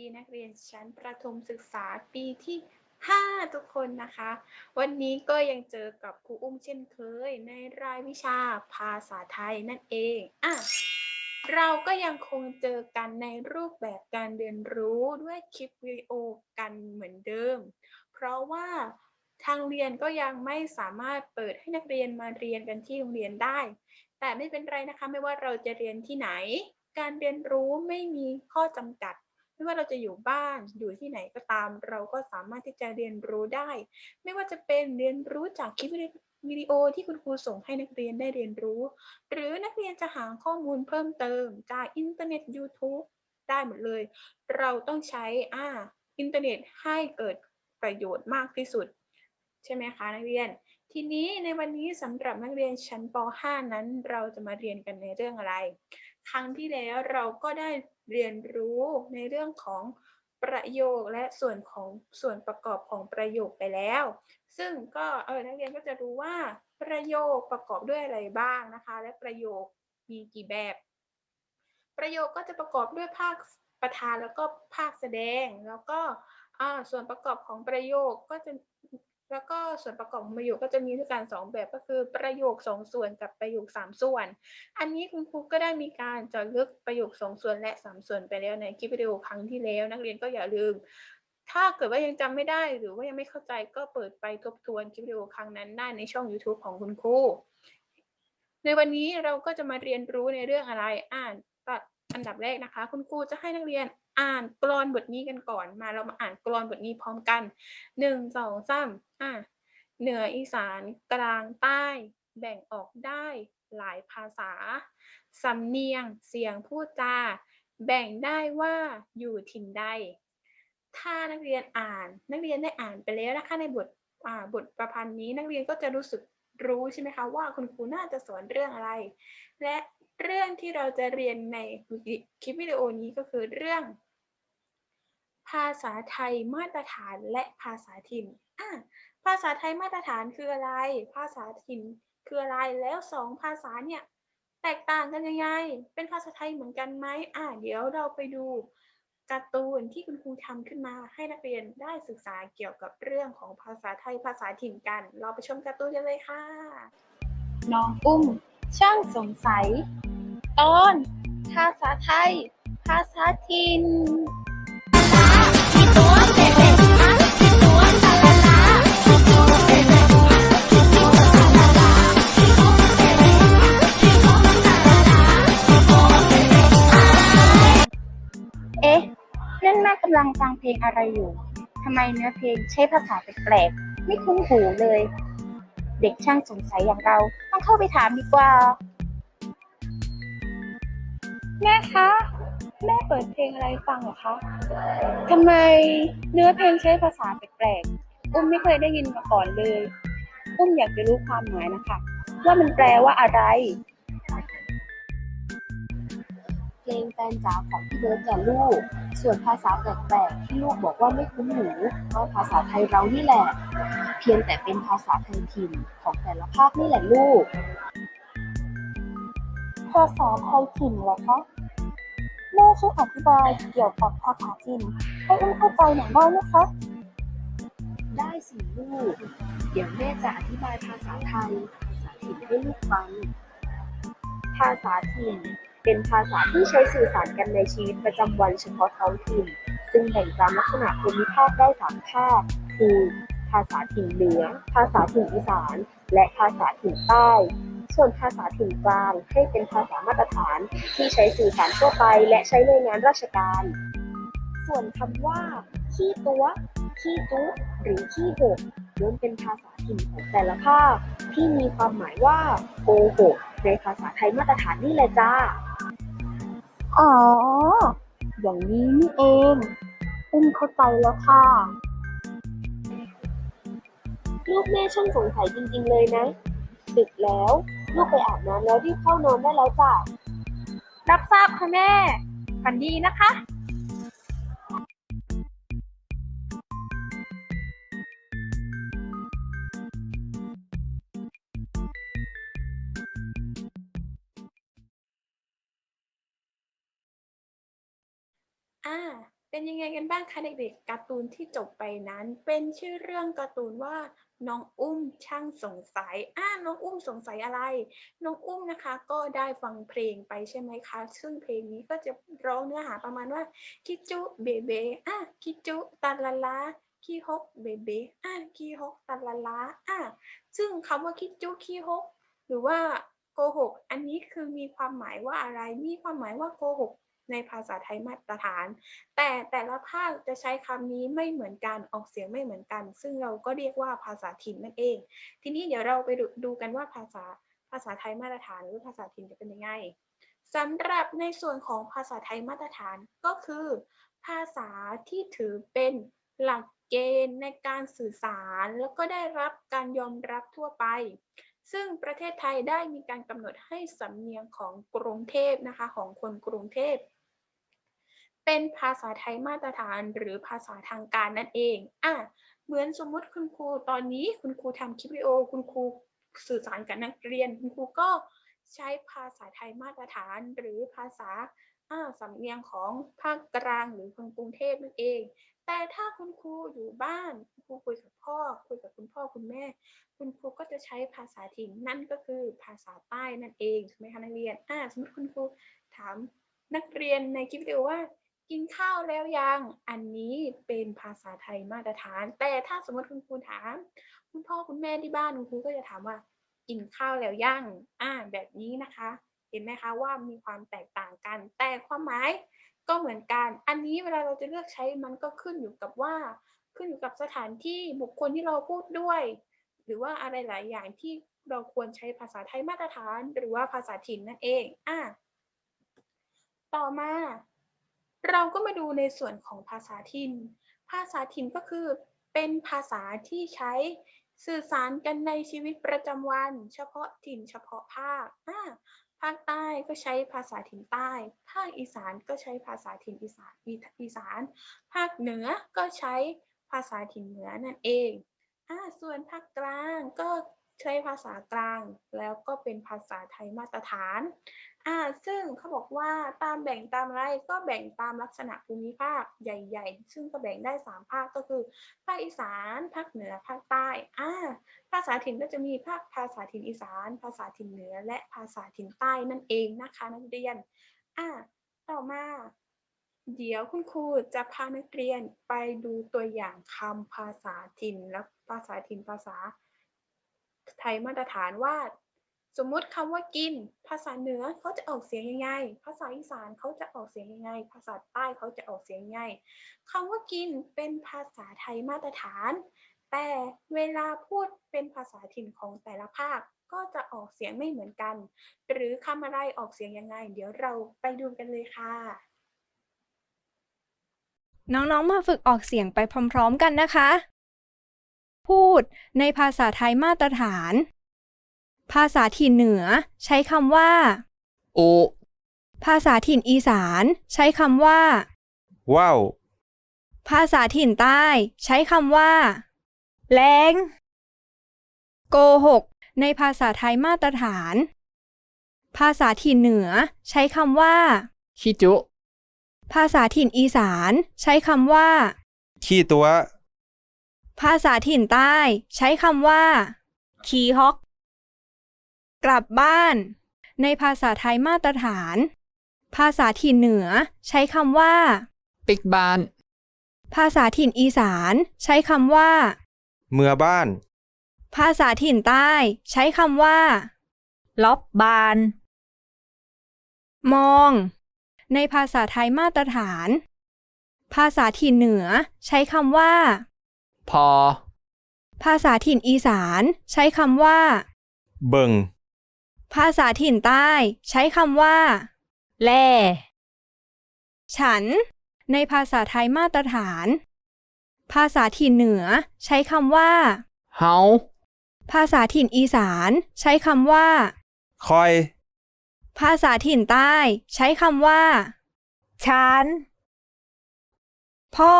ดีค่ะสวัสดีนักเรียนชั้นประถมศึกษาปีที่ 5 ทุกคนนะคะ วันนี้ก็ยังเจอกับครูอุ้มเช่นเคย ในรายวิชาภาษาไทยนั่นเองอะเราก็ยังคงเจอกันในรูปแบบการเรียนรู้ด้วยคลิปวิดีโอกันเหมือนเดิม เพราะว่าทางเรียนก็ยังไม่สามารถเปิดให้นักเรียนมาเรียนกันที่โรงเรียนได้ แต่ไม่เป็นไรนะคะ ไม่ว่าเราจะเรียนที่ไหน การเรียนรู้ไม่มีข้อจำกัด ไม่ว่าเราจะอยู่บ้านอยู่ที่ไหนก็ตาม เราก็สามารถที่จะเรียนรู้ได้ ไม่ว่าจะเป็นเรียนรู้จากคลิปวิดีโอที่คุณครูส่งให้นักเรียนได้เรียนรู้ หรือนักเรียนจะหาข้อมูลเพิ่มเติมจากอินเทอร์เน็ต YouTube ได้หมดเลย เราต้องใช้อ่าอินเทอร์เน็ตให้เกิดประโยชน์มากที่สุด ใช่ไหมคะนักเรียน ทีนี้ในวันนี้สำหรับนักเรียนชั้นป .5 นั้น เราจะมาเรียนกันในเรื่องอะไร ครั้งที่แล้วเราก็ได้ เรียนรู้ในเรื่องของประโยคและส่วนของส่วนประกอบของประโยคไปแล้ว ซึ่งก็เออนักเรียนก็จะรู้ว่าประโยคประกอบด้วยอะไรบ้างนะคะ และประโยคมีกี่แบบ ประโยคก็จะประกอบด้วยภาคประธานแล้วก็ภาคแสดงแล้วก็ส่วนประกอบของประโยคก็จะ แล้วก็ส่วนประกอบของประโยคก็จะมีด้วยกันสองแบบก็คือประโยคสองส่วนกับประโยคสามส่วน อันนี้คุณครูก็ได้มีการเจาะลึกประโยคสองส่วนและสามส่วนไปแล้วในคลิปวิดีโอครั้งที่แล้ว นักเรียนก็อย่าลืม ถ้าเกิดว่ายังจำไม่ได้หรือว่ายังไม่เข้าใจก็เปิดไปทบทวนคลิปวิดีโอครั้งนั้นได้ในช่อง YouTube ของคุณครูในวันนี้เราก็จะมาเรียนรู้ในเรื่องอะไรอ่านอันดับแรกนะคะ คุณครูจะให้นักเรียน อ่านกลอนบทนี้กันก่อนมาเรามาอ่านกลอนบทนี้พร้อมกันหนึ่งสองสามอ่าเหนืออีสานกลางใต้แบ่งออกได้หลายภาษา สำเนียงเสียงพูดจา แบ่งได้ว่าอยู่ถิ่นใด ถ้านักเรียนอ่านนักเรียนได้อ่านไปแล้วนะคะในบทบทประพันธ์นี้นักเรียนก็จะรู้สึกรู้ใช่ไหมคะว่าคุณครูน่าจะสอนเรื่องอะไร และ เรื่องที่เราจะเรียนในคลิปวิดีโอนี้ก็คือเรื่อง ภาษาไทยมาตรฐานและภาษาถิ่นอะภาษาไทยมาตรฐานคืออะไร ภาษาถิ่นคืออะไร แล้วสองภาษาเนี่ยแตกต่างกันยังไง เป็นภาษาไทยเหมือนกันไหมอ่าเดี๋ยวเราไปดูการ์ตูนที่คุณครูทำขึ้นมาให้นักเรียนได้ศึกษาเกี่ยวกับเรื่องของภาษาไทยภาษาถิ่นกัน เราไปชมการ์ตูนกันเลยค่ะ น้องอุ้มช่างสงสัย ตอน ภาษาไทย ภาษาถิ่นเอ๊ะนั่นแม่กำลังฟังเพลงอะไรอยู่ทำไมเนื้อเพลงใช้ภาษาแปลกๆ ไม่คุ้นหูเลย เด็กช่างสงสัยอย่างเราต้องเข้าไปถามดีกว่า แม่คะ แม่เปิดเพลงอะไรฟังเหรอคะทำไมเนื้อเพลงใช้ภาษาแปลกๆ อุ้มไม่เคยได้ยินมาก่อนเลย อุ้มอยากจะรู้ความหมายนะคะ ว่ามันแปลว่าอะไร เพลงแฟนจ๋าของพี่เบิร์ดจ้ะลูก ส่วนภาษาแปลกๆที่ลูกบอกว่าไม่คุ้นหูก็ภาษาไทยเรานี่แหละ เพียงแต่เป็นภาษาไทยถิ่นของแต่ละภาคนี่แหละลูก ภาษาไทยถิ่นเหรอคะ แม่ช่วยอธิบายเกี่ยวกับภาษาถิ่นให้อุ้มเข้าใจหน่อยได้ไหมคะ ได้สิลูก เดี๋ยวแม่จะอธิบายภาษาไทย ภาษาถิ่นให้ลูกฟัง ภาษาถิ่นเป็นภาษาที่ใช้สื่อสารกันในชีวิตประจำวันเฉพาะท้องถิ่น ซึ่งแบ่งตามลักษณะภูมิภาคได้สามภาค คือ ภาษาถิ่นเหนือ ภาษาถิ่นอีสาน และภาษาถิ่นใต้ ส่วนภาษาถิ่นกลางให้เป็นภาษามาตรฐานที่ใช้สื่อสารทั่วไป และใช้ในงานราชการ ส่วนคำว่า ขี้ตัว ขี้ตุหรือขี้หกล้วนเป็นภาษาถิ่นของแต่ละภาคที่มีความหมายว่าโกหกในภาษาไทยมาตรฐานนี่แหละจ้า อ๋อ อย่างนี้นี่เอง อุ้มเข้าใจแล้วค่ะลูกแม่ช่างสงสัยจริงๆเลยนะ ดึกแล้ว ลูกไปอาบน้ำแล้วรีบเข้านอนได้แล้วจ้ะ รับทราบค่ะแม่ ฝันดีนะคะอ่า เป็นยังไงกันบ้างคะเด็กๆการ์ตูนที่จบไปนั้น เป็นชื่อเรื่องการ์ตูนว่าน้องอุ้มช่างสงสัยอ่าน้องอุ้มสงสัยอะไร น้องอุ้มนะคะก็ได้ฟังเพลงไปใช่ไหมคะ ซึ่งเพลงนี้ก็จะร้องเนื้อหาประมาณว่า คิจุเบเบอะคิจุตาลาลาคีฮกเบเบอะคีฮกตาลาลาอะซึ่งคำว่าคิจุคีฮกหรือว่าโกหก อันนี้คือมีความหมายว่าอะไร มีความหมายว่าโกหก ในภาษาไทยมาตรฐาน แต่แต่ละภาคจะใช้คำนี้ไม่เหมือนกันออกเสียงไม่เหมือนกัน ซึ่งเราก็เรียกว่าภาษาถิ่นนั่นเอง ทีนี้เดี๋ยวเราไปดูดูกันว่าภาษาภาษาไทยมาตรฐานหรือภาษาถิ่นจะเป็นยังไงสำหรับในส่วนของภาษาไทยมาตรฐานก็คือ ภาษาที่ถือเป็นหลักเกณฑ์ในการสื่อสารแล้วก็ได้รับการยอมรับทั่วไป ซึ่งประเทศไทยได้มีการกำหนดให้สำเนียงของกรุงเทพนะคะของคนกรุงเทพ เป็นภาษาไทยมาตรฐานหรือภาษาทางการนั่นเองอะเหมือนสมมุติคุณครูตอนนี้คุณครูทำคลิปวิดีโอ คุณครูสื่อสารกับนักเรียน คุณครูก็ใช้ภาษาไทยมาตรฐานหรือภาษาอ่าสำเนียงของภาคกลางหรือคนกรุงเทพนั่นเอง แต่ถ้าคุณครูอยู่บ้านคุณครูคุยกับพ่อ คุยกับคุณพ่อคุณแม่ คุณครูก็จะใช้ภาษาถิ่นนั่นก็คือภาษาใต้นั่นเองใช่ไหมคะนักเรียนอ่าสมมติคุณครูถามนักเรียนในคลิปวิดีโอว่า กินข้าวแล้วยัง อันนี้เป็นภาษาไทยมาตรฐาน แต่ถ้าสมมติคุณครูถาม คุณพ่อคุณแม่ที่บ้านคุณครูก็จะถามว่า กินข้าวแล้วยัง อ่า แบบนี้นะคะ เห็นไหมคะว่ามีความแตกต่างกัน แต่ความหมายก็เหมือนกัน อันนี้เวลาเราจะเลือกใช้มันก็ขึ้นอยู่กับว่า ขึ้นอยู่กับสถานที่บุคคลที่เราพูดด้วย หรือว่าอะไรหลายอย่างที่เราควรใช้ภาษาไทยมาตรฐาน หรือว่าภาษาถิ่นนั่นเอง อะต่อมา เราก็มาดูในส่วนของภาษาถิ่น ภาษาถิ่นก็คือ เป็นภาษาที่ใช้สื่อสารกันในชีวิตประจำวัน เฉพาะถิ่นเฉพาะภาคอ่าภาคใต้ก็ใช้ภาษาถิ่นใต้ ภาคอีสานก็ใช้ภาษาถิ่นอีสานอีสาน ภาคเหนือก็ใช้ภาษาถิ่นเหนือนั่นเองอ่าส่วนภาคกลางก็ ใช้ภาษากลางแล้วก็เป็นภาษาไทยมาตรฐานอ่าซึ่งเขาบอกว่าตามแบ่งตามอะไรก็แบ่งตามลักษณะภูมิภาคใหญ่ๆ ซึ่งก็แบ่งได้สามภาคก็คือภาคอีสานภาคเหนือภาคใต้อ่าภาษาถิ่นก็จะมีภาคภาษาถิ่นอีสาน ภาษาถิ่นเหนือ และภาษาถิ่นใต้นั่นเองนะคะนักเรียนอ่าต่อมาเดี๋ยวคุณครูจะพานักเรียนไปดูตัวอย่างคำภาษาถิ่นและภาษาถิ่นภาษา ไทยมาตรฐานว่า สมมุติคำว่ากิน ภาษาเหนือเขาจะออกเสียงยังไง ภาษาอีสานเขาจะออกเสียงยังไง ภาษาใต้เขาจะออกเสียงยังไงคำว่ากินเป็นภาษาไทยมาตรฐาน แต่เวลาพูดเป็นภาษาถิ่นของแต่ละภาคก็จะออกเสียงไม่เหมือนกัน หรือคำอะไรออกเสียงยังไง เดี๋ยวเราไปดูกันเลยค่ะ น้องๆ มาฝึกออกเสียงไปพร้อม ๆ กันนะคะ พูดในภาษาไทยมาตรฐาน ภาษาถิ่นเหนือ ใช้คำว่า โอ ภาษาถิ่นอีสาน ใช้คำว่า ว้าว ภาษาถิ่นใต้ ใช้คำว่า แรงโกหก ในภาษาไทยมาตรฐาน ภาษาถิ่นเหนือ ใช้คำว่า ขี้จุ ภาษาถิ่นอีสาน ใช้คำว่า ขี้ตัว ภาษาถิ่นใต้ ใช้คำว่าคีฮอก กลับบ้าน ในภาษาไทยมาตรฐาน ภาษาถิ่นเหนือ ใช้คำว่า ปิกบาน ภาษาถิ่นอีสาน ใช้คำว่า เมื่อบ้าน ภาษาถิ่นใต้ ใช้คำว่า ล็อบบาน มอง ในภาษาไทยมาตรฐาน ภาษาถิ่นเหนือ ใช้คำว่า พอ ภาษาถิ่นอีสานใช้คำว่า เบิ่งภาษาถิ่นใต้ใช้คำว่า แลฉัน ในภาษาไทยมาตรฐาน ภาษาถิ่นเหนือ ใช้คำว่า เฮา ภาษาถิ่นอีสานใช้คำว่า คอย ภาษาถิ่นใต้ใช้คำว่าฉัน พ่อ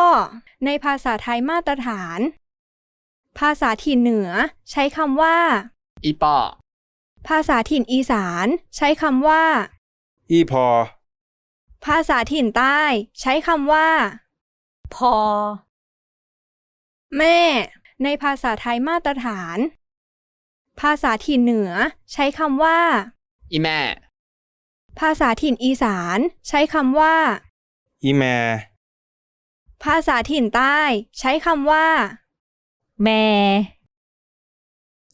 ในภาษาไทยมาตรฐาน ภาษาถิ่นเหนือ ใช้คำว่า อีปอภาษาถิ่นอีสาน ใช้คำว่า อีพอ ภาษาถิ่นใต้ ใช้คำว่า พอ แม่ ในภาษาไทยมาตรฐาน ภาษาถิ่นเหนือ ใช้คำว่า อีแม่ ภาษาถิ่นอีสาน ใช้คำว่า อีแม่ ภาษาถิ่นใต้ ใช้คำว่า แม่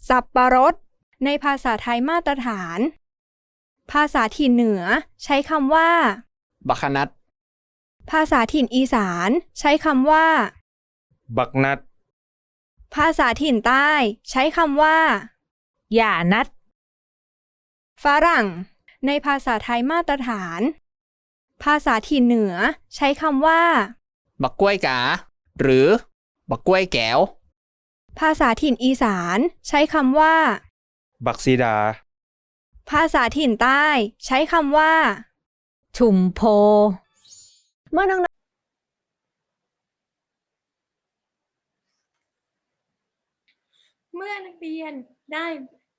สับปะรด ในภาษาไทยมาตรฐาน ภาษาถิ่นเหนือ ใช้คำว่า บักขนัด ภาษาถิ่นอีสาน ใช้คำว่า บักนัด ภาษาถิ่นใต้ ใช้คำว่า อย่านัด ฝรั่ง ในภาษาไทยมาตรฐาน ภาษาถิ่นเหนือ ใช้คำว่า บักกล้วยกา หรือ บักกล้วยแก้ว ภาษาถิ่นอีสานใช้คำว่า บักซีดา ภาษาถิ่นใต้ใช้คำว่า ชุมโพ เมื่อน้องเมื่อนักเรียนได้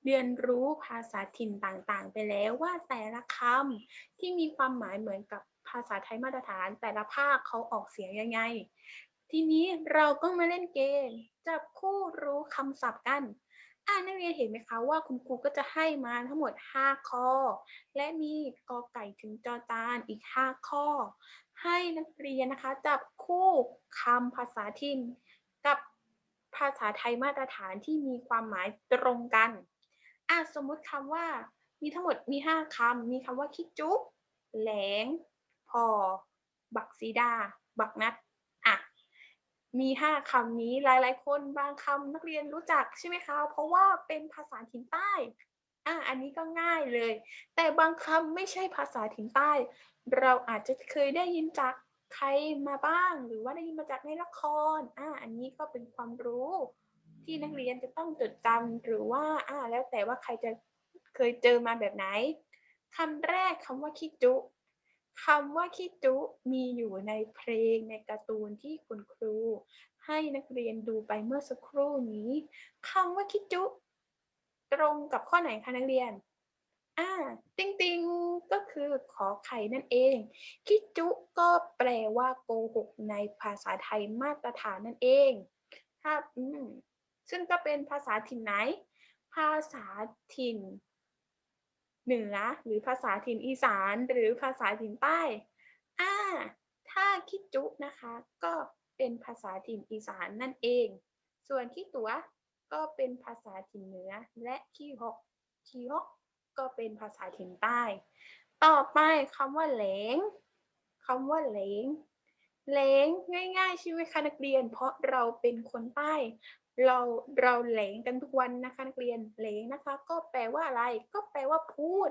เรียนรู้ภาษาถิ่นต่างๆ ไปแล้วว่าแต่ละคำที่มีความหมายเหมือนกับ ภาษาไทยมาตรฐาน แต่ละภาคเขาออกเสียงยังไง ทีนี้เราก็มาเล่นเกมจับคู่รู้คำศัพท์กันอ่านักเรียนเห็นไหมคะว่าคุณครูก็จะให้มาทั้งหมด 5 ข้อ และมีกอไก่ถึงจอจานอีก 5 ข้อ ให้นักเรียนนะคะจับคู่คำภาษาถิ่นกับภาษาไทยมาตรฐานที่มีความหมายตรงกันอะสมมุติคำว่ามีทั้งหมดมี 5คำมีคำว่าคิดจุ๊บแหลง พอ บักซีดา บักนัดอะมีห้าคำนี้หลาย ๆ คนบางคำนักเรียนรู้จักใช่ไหมคะ เพราะว่าเป็นภาษาถิ่นใต้อะอันนี้ก็ง่ายเลย แต่บางคำไม่ใช่ภาษาถิ่นใต้ เราอาจจะเคยได้ยินจากใครมาบ้าง หรือว่าได้ยินมาจากในละครอะอันนี้ก็เป็นความรู้ที่นักเรียนจะต้องจดจำหรือว่าอ่าแล้วแต่ว่าใครจะเคยเจอมาแบบไหนคำแรกคำว่าคิดจุ คำว่าคิดจุมีอยู่ในเพลงในการ์ตูนที่คุณครู ให้นักเรียนดูไปเมื่อสักครู่นี้คำว่าคิดจุตรงกับข้อไหนคะนักเรียนอ่าติงติงก็คือขอไข่นั่นเอง คิดจุก็แปลว่าโกหกในภาษาไทยมาตรฐานนั่นเอง ถ้าอืมซึ่งก็เป็นภาษาถิ่นไหน ภาษาถิ่น เหนือ หรือภาษาถิ่นอีสานหรือภาษาถิ่นใต้อ่าถ้าคิดจุนะคะ ก็เป็นภาษาถิ่นอีสานนั่นเอง ส่วนขี้ตัวก็เป็นภาษาถิ่นเหนือ และขี้หกขี้หกก็เป็นภาษาถิ่นใต้ ต่อไปคำว่าแหลงคำว่าแหลงแหลงง่ายๆใช่ไหมคะนักเรียน เพราะเราเป็นคนใต้ เราเราแหลงกันทุกวันนะคะนักเรียนแหลงนะคะ ก็แปลว่าอะไร ก็แปลว่าพูด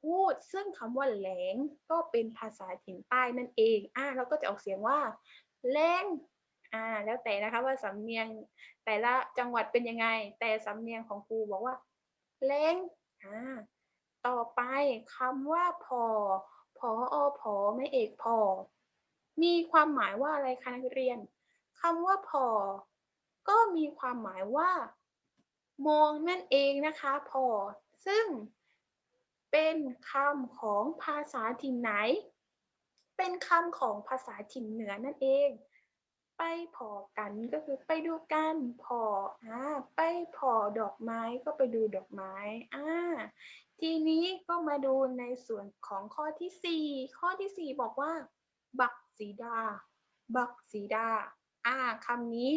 พูด ซึ่งคำว่าแหลงก็เป็นภาษาถิ่นใต้นั่นเองอ่าเราก็จะออกเสียงว่าแหลงอ่าแล้วแต่นะคะว่าสำเนียงแต่ละจังหวัดเป็นยังไง แต่สำเนียงของครูบอกว่าแหลงอ่าต่อไปคำว่าพอพออพอไม่เอกพอ มีความหมายว่าอะไรคะนักเรียนคำว่าพอ ก็มีความหมายว่า มองนั่นเองนะคะพอ ซึ่งเป็นคำของภาษาถิ่นไหน เป็นคำของภาษาถิ่นเหนือนั่นเอง ไปพอกันก็คือไปดูกันพออ่าไปพอดอกไม้ก็ไปดูดอกไม้อ่าทีนี้ก็มาดูในส่วนของข้อที่สี่ข้อที่สี่บอกว่า บักสีดา บักสีดา อ่าคำนี้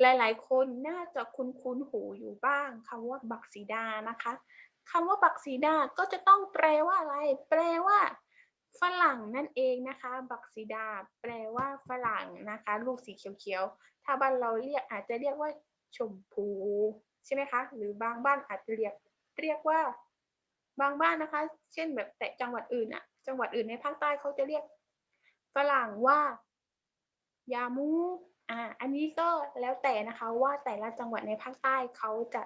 หลายๆ คนน่าจะคุ้นคุ้นหูอยู่บ้างคำว่าบักสีดานะคะคำว่าบักสีดาก็จะต้องแปลว่าอะไร แปลว่าฝรั่งนั่นเองนะคะ บักสีดา แปลว่าฝรั่งนะคะ ลูกสีเขียวๆ ถ้าบ้านเราเรียกอาจจะเรียกว่าชมพูใช่ไหมคะ หรือบางบ้านอาจจะเรียกเรียกว่า บางบ้านนะคะ เช่นแบบแต่จังหวัดอื่นอะจังหวัดอื่นในภาคใต้เขาจะเรียกฝรั่งว่ายามู อ่าอันนี้ก็แล้วแต่นะคะว่าแต่ละจังหวัดในภาคใต้เขาจะ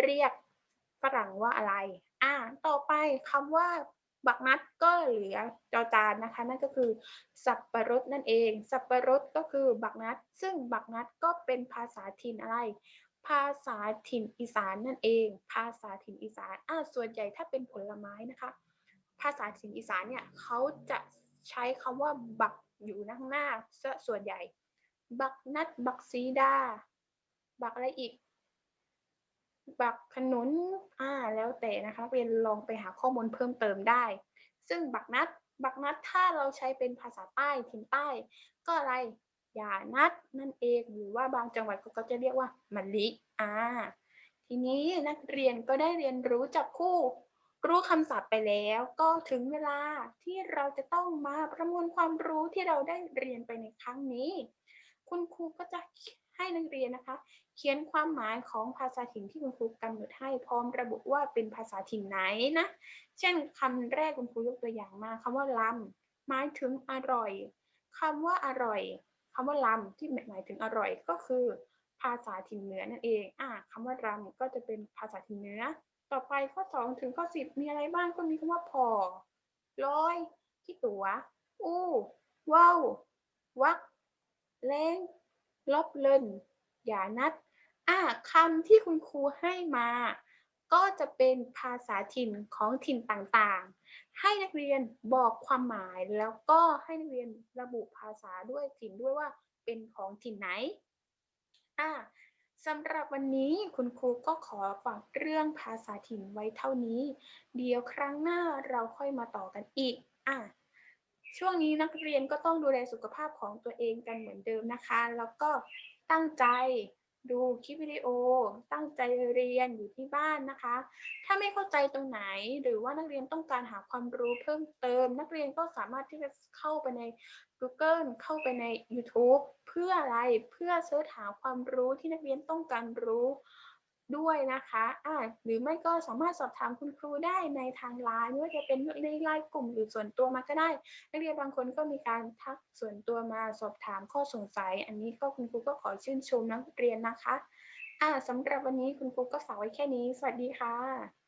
เรียกฝรั่งว่าอะไร อ่า ต่อไปคำว่าบักนัดก็เหลือจอจานนะคะ นั่นก็คือ สับปะรดนั่นเอง สับปะรดก็คือบักนัด ซึ่งบักนัดก็เป็นภาษาถิ่นอะไร ภาษาถิ่นอีสานนั่นเอง ภาษาถิ่นอีสานอ่าส่วนใหญ่ถ้าเป็นผลไม้นะคะ ภาษาถิ่นอีสานเนี่ยเขาจะใช้คำว่าบักอยู่ข้างหน้าซะส่วนใหญ่ บักนัด บักซีดา บักอะไรอีก บักขนุนอ่าแล้วแต่นะคะนักเรียนลองไปหาข้อมูลเพิ่มเติมได้ ซึ่งบักนัด บักนัดถ้าเราใช้เป็นภาษาใต้ถิ่นใต้ ก็อะไรอย่านัดนั่นเองหรือว่าบางจังหวัดเขาก็จะเรียกว่ามะลิอ่าทีนี้นักเรียนก็ได้เรียนรู้จับคู่รู้คำศัพท์ไปแล้วก็ถึงเวลาที่เราจะต้องมาประมวลความรู้ที่เราได้เรียนไปในครั้งนี้ คุณครูก็จะให้นักเรียนนะคะ เขียนความหมายของภาษาถิ่นที่คุณครูกำหนดให้พร้อมระบุว่าเป็นภาษาถิ่นไหนนะ เช่นคำแรกคุณครูยกตัวอย่างมาคำว่าลำหมายถึงอร่อยคำว่าอร่อยคำว่าลำที่หมายถึงอร่อยก็คือ ภาษาถิ่นเหนือนั่นเองอะคำว่ารำก็จะเป็นภาษาถิ่นเหนือ ต่อไปข้อสองถึงข้อสิบมีอะไรบ้างก็มีคำว่าพอร้อยที่ตัว อู้ว้าววัก แรงลบเลินอย่านัดอะคำที่คุณครูให้มา ก็จะเป็นภาษาถิ่นของถิ่นต่างๆ ให้นักเรียนบอกความหมายแล้วก็ให้นักเรียนระบุภาษาด้วยถิ่นด้วยว่าเป็นของถิ่นไหนอะสำหรับวันนี้คุณครูก็ขอฝากเรื่องภาษาถิ่นไว้เท่านี้ เดี๋ยวครั้งหน้าเราค่อยมาต่อกันอีกอะ ช่วงนี้นักเรียนก็ต้องดูแลสุขภาพของตัวเองกันเหมือนเดิมนะคะ แล้วก็ตั้งใจดูคลิปวิดีโอ ตั้งใจเรียนอยู่ที่บ้านนะคะ ถ้าไม่เข้าใจตรงไหนหรือว่านักเรียนต้องการหาความรู้เพิ่มเติม นักเรียนก็สามารถที่จะเข้าไปใน Google เข้าไปใน YouTube เพื่ออะไรเพื่อเสิร์ชหาความรู้ที่นักเรียนต้องการรู้ ด้วยนะคะอ่าหรือไม่ก็สามารถสอบถามคุณครูได้ในทางไลน์ไม่ว่าจะเป็นในไลน์กลุ่มหรือส่วนตัวมาก็ได้ นักเรียนบางคนก็มีการทักส่วนตัวมาสอบถามข้อสงสัย อันนี้ก็คุณครูก็ขอชื่นชมนักเรียนนะคะอ่าสำหรับวันนี้คุณครูก็ฝากไว้แค่นี้ สวัสดีค่ะ